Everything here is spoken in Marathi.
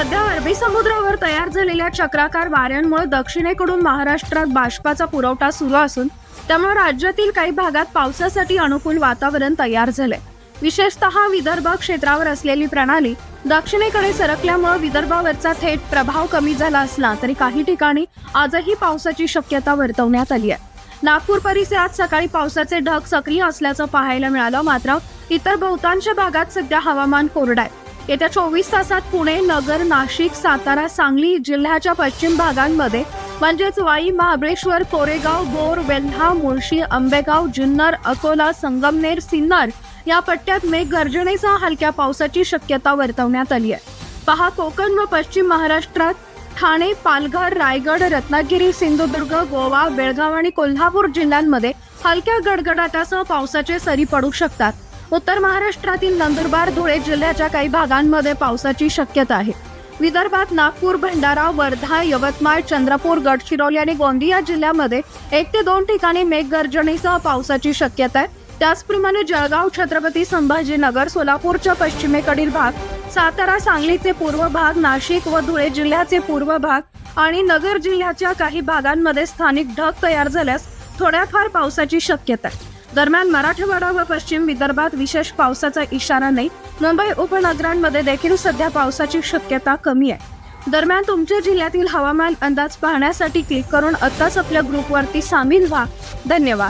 सध्या अरबी समुद्रावर तयार झालेल्या चक्राकार वाऱ्यांमुळे दक्षिणेकडून महाराष्ट्रात बाष्पाचा पुरवठा सुरू असून त्यामुळे राज्यातील काही भागात पावसासाठी अनुकूल वातावरण तयार झाले विशेषतः विदर्भ क्षेत्रावर असलेली प्रणाली दक्षिणेकडे सरकल्यामुळे विदर्भावरचा थेट प्रभाव कमी झाला असला तरी काही ठिकाणी आजही पावसाची शक्यता वर्तवण्यात आली आहे. नागपूर परिसरात सकाळी पावसाचे ढग सक्रिय असल्याचं पाहायला मिळालं मात्र इतर बहुतांश भागात सध्या हवामान कोरडं आहे. येत्या चोवीस तासात पुणे नगर नाशिक सातारा सांगली जिल्ह्याच्या पश्चिम भागांमध्ये म्हणजेच वाई महाबळेश्वर कोरेगाव बोर वेल्हा मुळशी आंबेगाव जुन्नर अकोला संगमनेर सिन्नर या पट्ट्यात मेघगर्जनेसह हलक्या पावसाची शक्यता वर्तवण्यात आली आहे. पहा कोकण व पश्चिम महाराष्ट्रात ठाणे पालघर रायगड रत्नागिरी सिंधुदुर्ग गोवा बेळगाव आणि कोल्हापूर जिल्ह्यांमध्ये हलक्या गडगडाटासह पावसाचे सरी पडू शकतात. उत्तर महाराष्ट्रातील नंदुरबार धुळे जिल्ह्याच्या काही भागांमध्ये पावसाची शक्यता आहे. विदर्भात नागपूर भंडारा वर्धा यवतमाळ चंद्रपूर गडचिरोली आणि गोंदिया जिल्ह्यामध्ये एक ते दोन ठिकाणी मेघगर्जनेसह पावसाची शक्यता आहे. त्याचप्रमाणे जळगाव छत्रपती संभाजीनगर सोलापूरच्या पश्चिमेकडील भाग सातारा सांगलीचे पूर्व भाग नाशिक व धुळे जिल्ह्याचे पूर्व भाग आणि नगर जिल्ह्याच्या काही भागांमध्ये स्थानिक ढग तयार झाल्यास थोड्याफार पावसाची शक्यता आहे. दरम्यान मराठवाडा व पश्चिम विदर्भात विशेष पावसाचा इशारा नाही. मुंबई उपनगरांमध्ये देखील सध्या पावसाची शक्यता कमी आहे. दरम्यान तुमच्या जिल्ह्यातील हवामान अंदाज पाहण्यासाठी क्लिक करून आत्ताच आपल्या ग्रुपवरती सामील व्हा. धन्यवाद.